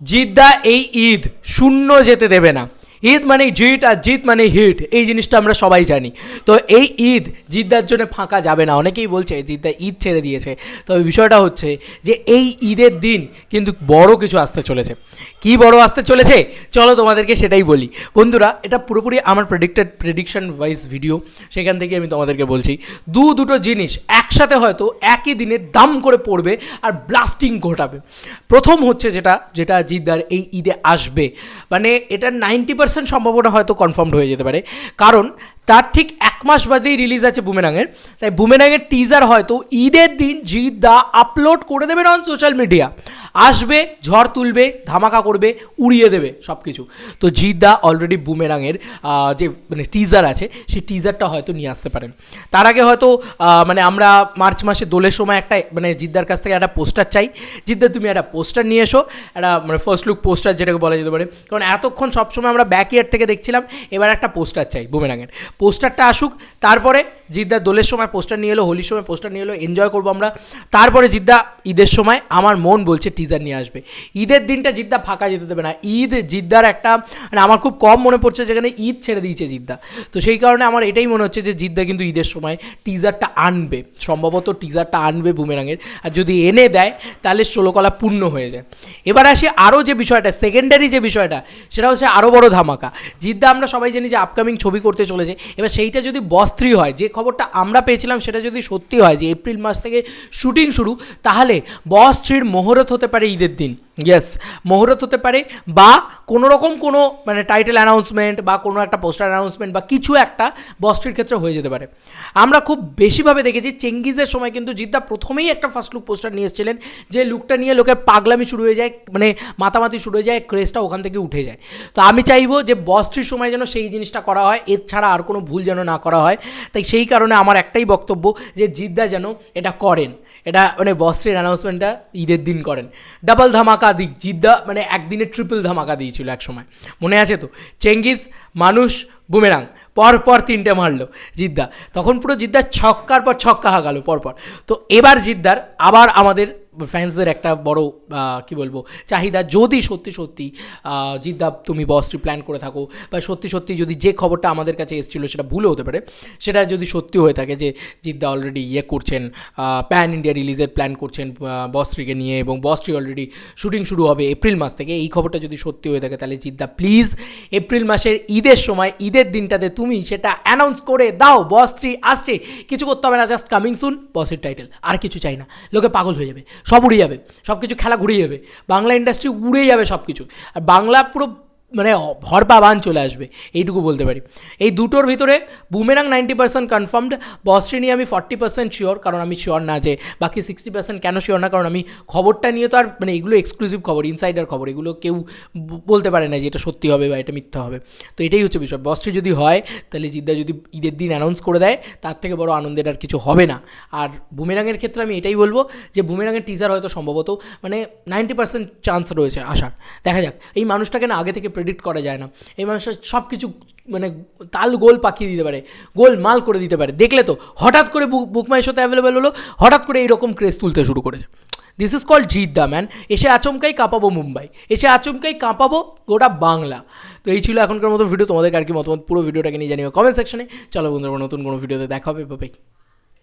জিদ্দা এই ঈদ শূন্য যেতে দেবে না। ঈদ মানে জিত আর জিত মানে হিট, এই জিনিসটা আমরা সবাই জানি। তো এই ঈদ জিদ্দার জন্য ফাঁকা যাবে না, অনেকেই বলছে জিদ্দা ঈদ ছেড়ে দিয়েছে। তবে বিষয়টা হচ্ছে যে এই ঈদের দিন কিন্তু বড় কিছু আসতে চলেছে। কি বড় আসতে চলেছে? চলো তোমাদেরকে সেটাই বলি। বন্ধুরা, এটা পুরোপুরি আমার প্রেডিক্টেড প্রেডিকশন ওয়াইজ ভিডিও সেখান থেকে আমি তোমাদেরকে বলছি, দু দুটো জিনিস একসাথে হয়তো একই দিনে দাম করে পড়বে আর ব্লাস্টিং ঘটাবে। প্রথম হচ্ছে যেটা যেটা জিদ্দার এই ঈদে আসবে। মানে এটা নাইনটি পার্সেন্ট সম্ভাবনা হয়তো কনফার্মড হয়ে যেতে পারে। কারণ তার ঠিক এক মাস বাদেই রিলিজ আছে বুমেরাঙের তাই বুমেরাঙের টিজার হয়তো ঈদের দিন জিদ্দা আপলোড করে দেবেন অন সোশ্যাল মিডিয়া আসবে, ঝড় তুলবে, ধামাকা করবে, উড়িয়ে দেবে সব কিছু তো জিদ্দা অলরেডি বুমেরাঙের যে মানে টিজার আছে, সেই টিজারটা হয়তো নিয়ে আসতে পারেন। তার আগে হয়তো মানে আমরা মার্চ মাসে দোলের সময় একটা মানে জিদ্দার কাছ থেকে একটা পোস্টার চাই। জিদ্দা তুমি একটা পোস্টার নিয়ে এসো। একটা মানে ফার্স্ট লুক পোস্টার যেটাকে বলা যেতে পারে। কারণ এতক্ষণ সবসময় আমরা ব্যাক ইয়ার থেকে দেখছিলাম, এবার একটা পোস্টার চাই বুমেরাঙের পোস্টারটা আসুক তারপরে জিদ্দা দোলের সময় পোস্টার নিয়ে এলো, হোলির সময় পোস্টার নিয়ে এলো এনজয় করব আমরা। তারপরে জিদ্দা, ঈদের সময় আমার মন বলছে টিজার নিয়ে আসবে। ঈদের দিনটা জিদ্দা ফাঁকা যেতে দেবে না। ঈদ জিদ্দার একটা মানে আমার খুব কম মনে পড়ছে যেখানে ঈদ ছেড়ে দিয়েছে জিদ্দা। তো সেই কারণে আমার এটাই মনে হচ্ছে যে জিদ্দা কিন্তু ঈদের সময় টিজারটা আনবে। সম্ভবত টিজারটা আনবে বুমেরাঙের আর যদি এনে দেয়, তাহলে ষোলোকলা পূর্ণ হয়ে যায়। এবার আসি আরও যে বিষয়টা সেকেন্ডারি যে বিষয়টা, সেটা হচ্ছে আরও বড় ধামাকা। জিদ্দা আমরা সবাই জানি যে আপকামিং ছবি করতে চলেছে। এবার সেইটা যদি বস্ত্রী হয়, যে খবরটা আমরা পেয়েছিলাম, সেটা যদি সত্যি হয় যে এপ্রিল মাস থেকে শুটিং শুরু, তাহলে বস থ্রির মোহরত হতে পারে ঈদের দিন। ইয়েস মোহরত হতে পারে বা কোনো রকম কোনো মানে টাইটেল অ্যানাউন্সমেন্ট বা কোনো একটা পোস্টার অ্যানাউন্সমেন্ট বা কিছু একটা বস্ত্রীর ক্ষেত্রে হয়ে যেতে পারে। আমরা খুব বেশিভাবে দেখেছি চেঙ্গিজের সময় কিন্তু জিদ্দা প্রথমেই একটা ফার্স্ট লুক পোস্টার নিয়ে এসেছিলেন, যে লুকটা নিয়ে লোকের পাগলামি শুরু হয়ে যায় মানে মাতামাতি শুরু হয়ে যায় ক্রেজটা ওখান থেকে উঠে যায়। তো আমি চাইব যে বস্ত্রীর সময় যেন সেই জিনিসটা করা হয়, এর ছাড়া আর কোনো ভুল যেন না করা হয়। তাই সেই কারণে আমার একটাই বক্তব্য যে জিদ্দা যেন এটা করেন। এটা মানে বস্ত্রের অ্যানাউন্সমেন্টটা ঈদের দিন করেন। ডাবল ধামাকা দিক জিদ্দা মানে একদিনে ট্রিপল ধামাকা দিয়েছিল একসময়। মনে আছে তো? চেঙ্গিস, মানুষ, বুমেরাং, পরপর পর তিনটে মারল জিদ্দা। তখন পুরো জিদ্দার ছক্কার পর ছক্কা হাগালো পরপর। তো এবার জিদ্দার আবার আমাদের ফ্যান্সদের একটা বড় কি বলব, চাহিদা যদি সত্যি সত্যি জিদ্দা তুমি বসটি প্ল্যান করে থাকো, বা সত্যি সত্যি যদি যে খবরটা আমাদের কাছে এসেছিল সেটা ভুলে হতে পারে, সেটা যদি সত্যি হয়ে থাকে যে জিদ্দা অলরেডি ইয়ে করছেন প্যান ইন্ডিয়া রিলিজের প্ল্যান করছেন বস্ত্রীকে নিয়ে এবং বস্ত্রী অলরেডি শুটিং শুরু হবে এপ্রিল মাস থেকে, এই খবরটা যদি সত্যি হয়ে থাকে তাহলে জিদ্দা প্লিজ এপ্রিল মাসের ঈদের সময়, ঈদের দিনটাতে তুমি সেটা অ্যানাউন্স করে দাও বস্ত্রী আসছে, কিছু করতে হবে না জাস্ট কামিং সুন বসের টাইটেল আর কিছু চাই না, লোকে পাগল হয়ে যাবে। সব উড়ে যাবে সব কিছু খেলা ঘুরে যাবে, বাংলা ইন্ডাস্ট্রি উড়ে যাবে সব কিছু আর বাংলা পুরো মানে ভরপা বান চলে আসবে, এইটুকু বলতে পারি। এই দুটোর ভিতরে বুমেরাং নাইনটি পার্সেন্ট কনফার্মড বস্ট্রি নিয়ে আমি ফর্টি পার্সেন্ট শিওর কারণ আমি শিওর না যে বাকি সিক্সটি পার্সেন্ট কেন শিওর না, কারণ আমি খবরটা নিয়ে তো আর মানে এগুলো এক্সক্লুসিভ খবর ইনসাইডার খবর, এগুলো কেউ বলতে পারে না যে এটা সত্যি হবে বা এটা মিথ্যা হবে। তো এটাই হচ্ছে বিষয়। বস্ট্রি যদি হয়, তাহলে জিদ্দা যদি ঈদের দিন অ্যানাউন্স করে দেয়, তার থেকে বড় আনন্দের আর কিছু হবে না। আর বুমেরাঙের ক্ষেত্রে আমি এটাই বলব যে বুমেরাঙের টিজার হয়তো সম্ভবত মানে নাইনটি পার্সেন্ট চান্স রয়েছে আসার। দেখা যাক, এই মানুষটাকে না আগে থেকে প্রেডিক্ট করা যায় না। এই মানুষটা সব কিছু মানে তাল গোল পাকিয়ে দিতে পারে, গোল মাল করে দিতে পারে। দেখলে তো, হঠাৎ করে বুক বুকমাই শোতে অ্যাভেলেবেল হলো, হঠাৎ করে এইরকম ক্রেজ তুলতে শুরু করেছে। This is call Jeet the man এসে আচমকাই কাঁপাবো মুম্বাই। এসে আচমকাই কাঁপাবো গোটা বাংলা। তো এই ছিল এখনকার মতো ভিডিও তোমাদের আর কি মতামত? পুরো ভিডিওটাকে নিয়ে জানিও কমেন্ট সেকশনে চলো বন্ধুরা, নতুন কোনো ভিডিওতে দেখা হবে। বাই